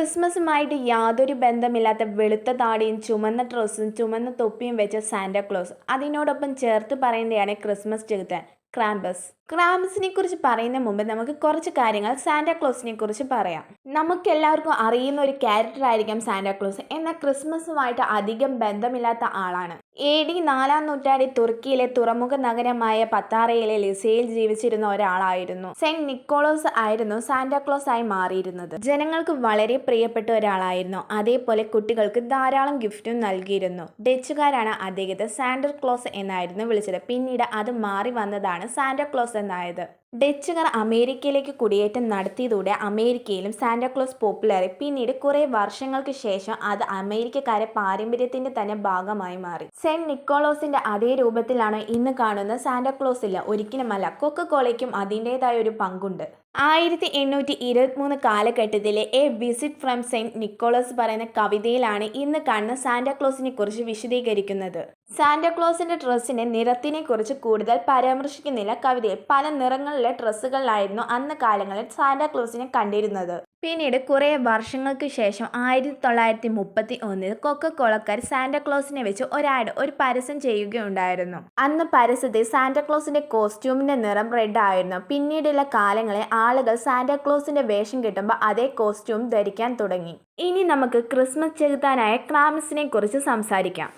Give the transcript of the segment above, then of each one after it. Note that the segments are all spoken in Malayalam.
ക്രിസ്മസുമായിട്ട് യാതൊരു ബന്ധമില്ലാത്ത വെളുത്ത താടിയും ചുമന്ന ഡ്രസ്സും ചുമന്ന തൊപ്പിയും വെച്ച സാന്റാക്ലോസ് അതിനോടൊപ്പം ചേർത്ത് പറയുന്നതാണ് ക്രിസ്മസ് ചെകുത്താൻ. ക്രാമ്പസ്. ക്രാമ്പസിനെ കുറിച്ച് പറയുന്ന മുമ്പ് നമുക്ക് കുറച്ച് കാര്യങ്ങൾ സാന്റാക്ലോസിനെ കുറിച്ച് പറയാം. നമുക്ക് എല്ലാവർക്കും അറിയുന്ന ഒരു ക്യാരക്ടർ ആയിരിക്കാം സാന്റാക്ലോസ് എന്നാൽ ക്രിസ്മസുമായിട്ട് അധികം ബന്ധമില്ലാത്ത ആളാണ്. എ ഡി നാലാം നൂറ്റാണ്ടിൽ തുർക്കിയിലെ തുറമുഖ നഗരമായ പത്താറയിലെ ലിസയിൽ ജീവിച്ചിരുന്ന ഒരാളായിരുന്നു. സെന്റ് നിക്കോളോസ് ആയിരുന്നു സാന്റാക്ലോസ് ആയി മാറിയിരുന്നത്. ജനങ്ങൾക്ക് വളരെ പ്രിയപ്പെട്ട ഒരാളായിരുന്നു. അതേപോലെ കുട്ടികൾക്ക് ധാരാളം ഗിഫ്റ്റും നൽകിയിരുന്നു. ഡച്ചുകാരാണ് അദ്ദേഹത്തെ സാന്റർ ക്ലോസ് എന്നായിരുന്നു വിളിച്ചത്. പിന്നീട് അത് മാറി വന്നതാണ് സാന്റാക്ലോസ് എന്നായത് ഡച്ചുകാർ അമേരിക്കയിലേക്ക് കുടിയേറ്റം നടത്തിയതോടെ അമേരിക്കയിലും സാന്റാക്ലോസ് പോപ്പുലറി പിന്നീട് കുറേ വർഷങ്ങൾക്ക് ശേഷം അത് അമേരിക്കക്കാരെ പാരമ്പര്യത്തിന്റെ തന്നെ ഭാഗമായി മാറി. സെന്റ് നിക്കോളോസിന്റെ അതേ രൂപത്തിലാണ് ഇന്ന് കാണുന്ന സാന്റാക്ലോസില്ല ഒരിക്കലുമല്ല കൊക്കക്കോളയ്ക്കും അതിന്റെതായ ഒരു പങ്കുണ്ട്. ആയിരത്തി എണ്ണൂറ്റി ഇരുപത്തിമൂന്ന് കാലഘട്ടത്തിലെ a visit from saint Nicholas പറയുന്ന കവിതയിലാണ് ഇന്ന് കാണുന്ന സാന്റാക്ലോസിനെ കുറിച്ച് വിശദീകരിക്കുന്നത്. സാന്റാക്ലോസിന്റെ ഡ്രസ്സിന്റെ നിറത്തിനെ കുറിച്ച് കൂടുതൽ പരാമർശിക്കുന്നില്ല കവിതയിൽ. പല നിറങ്ങളിലെ ഡ്രസ്സുകളിലായിരുന്നു അന്ന് കാലങ്ങളിൽ സാന്റാക്ലോസിനെ കണ്ടിരുന്നത്. പിന്നീട് കുറേ വർഷങ്ങൾക്ക് ശേഷം ആയിരത്തി തൊള്ളായിരത്തി മുപ്പത്തി ഒന്നിൽ കൊക്കക്കോളക്കാർ സാന്റാക്ലോസിനെ വെച്ച് ഒരാട് ഒരു പരസ്യം ചെയ്യുകയുണ്ടായിരുന്നു. അന്ന് പരസ്യത്തിൽ സാന്റാക്ലോസിന്റെ കോസ്റ്റ്യൂമിന്റെ നിറം റെഡ് ആയിരുന്നു. പിന്നീടുള്ള കാലങ്ങളിൽ ആളുകൾ സാന്റാക്ലോസിന്റെ വേഷം കിട്ടുമ്പോൾ അതേ കോസ്റ്റ്യൂം ധരിക്കാൻ തുടങ്ങി. ഇനി നമുക്ക് ക്രിസ്മസ് ചെലുത്താനായ ക്രാമസിനെ കുറിച്ച് സംസാരിക്കാം.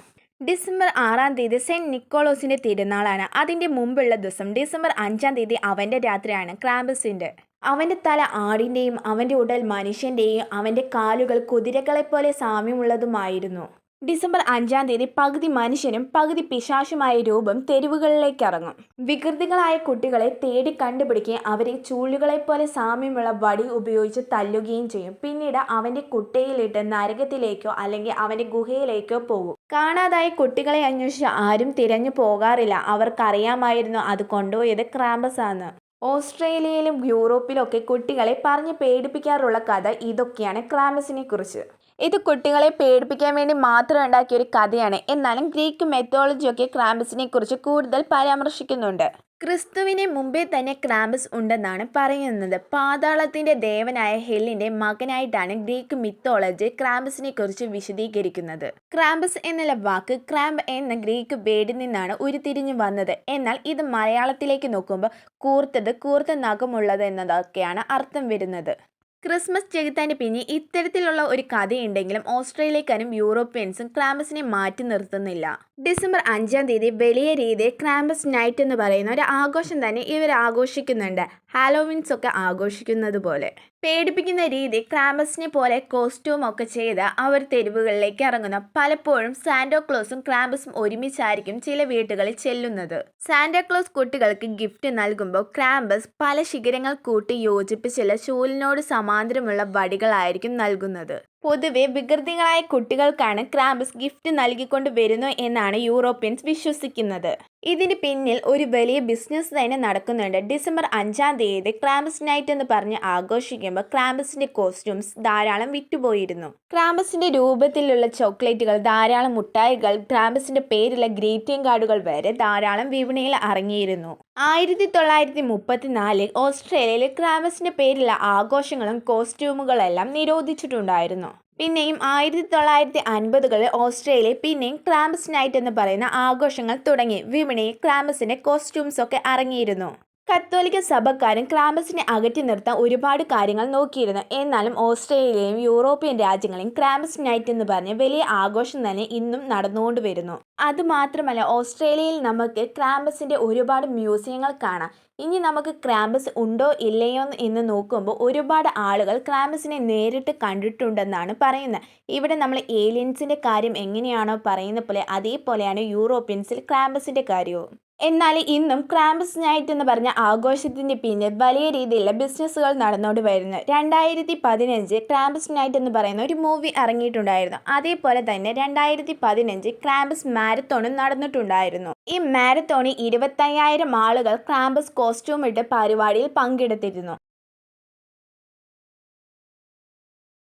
ഡിസംബർ ആറാം തീയതി സെന്റ് നിക്കോളോസിന്റെ തിരുനാളാണ്. അതിന്റെ മുമ്പുള്ള ദിവസം ഡിസംബർ അഞ്ചാം തീയതി അവന്റെ രാത്രിയാണ് ക്രാമ്പസിന്റെ അവന്റെ തല ആടിന്റെയും അവന്റെ ഉടൽ മനുഷ്യന്റെയും അവന്റെ കാലുകൾ കുതിരകളെപ്പോലെ സാമ്യമുള്ളതുമായിരുന്നു. ഡിസംബർ അഞ്ചാം തീയതി പകുതി മനുഷ്യനും പകുതി പിശാശുമായ രൂപം തെരുവുകളിലേക്ക് ഇറങ്ങും. വികൃതികളായ കുട്ടികളെ തേടി കണ്ടുപിടിക്കുകയും അവരെ ചൂളുകളെ പോലെ സാമ്യമുള്ള വടി ഉപയോഗിച്ച് തല്ലുകയും ചെയ്യും. പിന്നീട് അവന്റെ കുട്ടയിലിട്ട് നരകത്തിലേക്കോ അല്ലെങ്കിൽ അവന്റെ ഗുഹയിലേക്കോ പോകും. കാണാതായ കുട്ടികളെ അന്വേഷിച്ച് ആരും തിരഞ്ഞു പോകാറില്ല. അവർക്കറിയാമായിരുന്നു അത് കൊണ്ടുപോയത് ക്രാമ്പസ് ആണ് ഓസ്ട്രേലിയയിലും യൂറോപ്പിലും ഒക്കെ കുട്ടികളെ പറഞ്ഞ് പേടിപ്പിക്കാറുള്ള കഥ ഇതൊക്കെയാണ് ക്രാമ്പസിനെ കുറിച്ച് ഇത് കുട്ടികളെ പേടിപ്പിക്കാൻ വേണ്ടി മാത്രം ഉണ്ടാക്കിയ ഒരു കഥയാണ്. എന്നാലും ഗ്രീക്ക് മെത്തോളജിയൊക്കെ ക്രാമ്പസിനെ കുറിച്ച് കൂടുതൽ പരാമർശിക്കുന്നുണ്ട്. ക്രിസ്തുവിനെ മുമ്പേ തന്നെ ക്രാമ്പസ് ഉണ്ടെന്നാണ് പറയുന്നത്. പാതാളത്തിന്റെ ദേവനായ ഹെല്ലിന്റെ മകനായിട്ടാണ് ഗ്രീക്ക് മിത്തോളജി ക്രാമ്പസിനെ കുറിച്ച് വിശദീകരിക്കുന്നത്. ക്രാമ്പസ് എന്നുള്ള വാക്ക് ക്രാമ്പ് എന്ന ഗ്രീക്ക് വേടിൽ നിന്നാണ് ഉരുത്തിരിഞ്ഞു വന്നത്. എന്നാൽ ഇത് മലയാളത്തിലേക്ക് നോക്കുമ്പോൾ കൂർത്തത് കൂർത്ത നഖമുള്ളത് എന്നതൊക്കെയാണ് അർത്ഥം വരുന്നത്. ക്രിസ്മസ് ചെകുത്താന്റെ പിന്നിൽ ഇത്തരത്തിലുള്ള ഒരു കഥയുണ്ടെങ്കിലും ഓസ്ട്രേലിയക്കാരും യൂറോപ്യൻസും ക്രാമ്പസിനെ മാറ്റി നിർത്തുന്നില്ല. ഡിസംബർ അഞ്ചാം തീയതി വലിയ രീതിയിൽ ക്രാമ്പസ് നൈറ്റ് എന്ന് പറയുന്ന ഒരു ആഘോഷം തന്നെ ഇവർ ആഘോഷിക്കുന്നുണ്ട്. ഹാലോവിൻസ് ഒക്കെ ആഘോഷിക്കുന്നത് പോലെ പേടിപ്പിക്കുന്ന രീതി ക്രാമ്പസിനെ പോലെ കോസ്റ്റ്യൂം ഒക്കെ ചെയ്ത് അവർ തെരുവുകളിലേക്ക് ഇറങ്ങുന്ന പലപ്പോഴും സാന്റോക്ലോസും ക്രാമ്പസും ഒരുമിച്ചായിരിക്കും ചില വീട്ടുകളിൽ ചെല്ലുന്നത്. സാന്റോക്ലോസ് കുട്ടികൾക്ക് ഗിഫ്റ്റ് നൽകുമ്പോൾ ക്രാമ്പസ് പല ശിഖരങ്ങൾ കൂട്ടി യോജിപ്പിച്ചുള്ള ചൂലിനോട് സമാന്തരമുള്ള വടികളായിരിക്കും നൽകുന്നത്. പൊതുവെ വികൃതികളായ കുട്ടികൾക്കാണ് ക്രാമ്പസ് ഗിഫ്റ്റ് നൽകിക്കൊണ്ട് വരുന്നു എന്നാണ് യൂറോപ്യൻസ് വിശ്വസിക്കുന്നത്. ഇതിന് പിന്നിൽ ഒരു വലിയ ബിസിനസ് തന്നെ നടക്കുന്നുണ്ട്. ഡിസംബർ അഞ്ചാം തീയതി ക്രാമ്പസ് നൈറ്റ് എന്ന് പറഞ്ഞ് ആഘോഷിക്കുമ്പോൾ ക്രാമ്പസിന്റെ കോസ്റ്റ്യൂംസ് ധാരാളം വിറ്റുപോയിരുന്നു. ക്രാമ്പസിന്റെ രൂപത്തിലുള്ള ചോക്ലേറ്റുകൾ ധാരാളം മുട്ടായികൾ ക്രാമ്പസിന്റെ പേരിലെ ഗ്രീറ്റിംഗ് കാർഡുകൾ വരെ ധാരാളം വിപണിയിൽ ഇറങ്ങിയിരുന്നു ആയിരത്തി തൊള്ളായിരത്തി മുപ്പത്തിനാലിൽ ഓസ്ട്രേലിയയിൽ ക്രാമ്പസിന്റെ പേരിലെ ആഘോഷങ്ങളും കോസ്റ്റ്യൂമുകളെല്ലാം നിരോധിച്ചിട്ടുണ്ടായിരുന്നു. പിന്നെയും ആയിരത്തി തൊള്ളായിരത്തി അൻപതുകളിൽ ഓസ്ട്രേലിയ പിന്നെയും ക്രാമ്പസ് നൈറ്റ് എന്ന് പറയുന്ന ആഘോഷങ്ങൾ തുടങ്ങി. വിപണിയിൽ ക്രാമ്പസിന്റെ കോസ്റ്റ്യൂംസ് ഒക്കെ ഇറങ്ങിയിരുന്നു കത്തോലിക്ക സഭക്കാരും ക്രാമ്പസിനെ അകറ്റി നിർത്താൻ ഒരുപാട് കാര്യങ്ങൾ നോക്കിയിരുന്നു. എന്നാലും ഓസ്ട്രേലിയയും യൂറോപ്യൻ രാജ്യങ്ങളെയും ക്രാമ്പസ് നൈറ്റ് എന്ന് പറഞ്ഞ് വലിയ ആഘോഷം തന്നെ ഇന്നും നടന്നുകൊണ്ട് വരുന്നു അതുമാത്രമല്ല ഓസ്ട്രേലിയയിൽ നമുക്ക് ക്രാമ്പസിന്റെ ഒരുപാട് മ്യൂസിയങ്ങൾ കാണാം. ഇനി നമുക്ക് ക്രാമ്പസ് ഉണ്ടോ ഇല്ലയോ എന്ന് നോക്കുമ്പോൾ ഒരുപാട് ആളുകൾ ക്രാമ്പസിനെ നേരിട്ട് കണ്ടിട്ടുണ്ടെന്നാണ് പറയുന്നത്. ഇവിടെ നമ്മൾ ഏലിയൻസിന്റെ കാര്യം എങ്ങനെയാണോ പറയുന്ന പോലെ അതേപോലെയാണ് യൂറോപ്യൻസിൽ ക്രാമ്പസിന്റെ കാര്യവും. എന്നാൽ ഇന്നും ക്രാമ്പസ് നൈറ്റ് എന്ന് പറഞ്ഞ ആഘോഷത്തിന്റെ പിന്നിൽ വലിയ രീതിയിലുള്ള ബിസിനസ്സുകൾ നടന്നുകൊണ്ട് വരുന്നു. രണ്ടായിരത്തി പതിനഞ്ച് ക്രാമ്പസ് നൈറ്റ് എന്ന് പറയുന്ന ഒരു മൂവി ഇറങ്ങിയിട്ടുണ്ടായിരുന്നു. അതേപോലെ തന്നെ രണ്ടായിരത്തി പതിനഞ്ച് ക്രാമ്പസ് മാരത്തോണും നടന്നിട്ടുണ്ടായിരുന്നു. ഈ മാരത്തോണിൽ ഇരുപത്തയ്യായിരം ആളുകൾ ക്രാമ്പസ് കോസ്റ്റ്യൂം ഇട്ട് പരിപാടിയിൽ പങ്കെടുത്തിരുന്നു.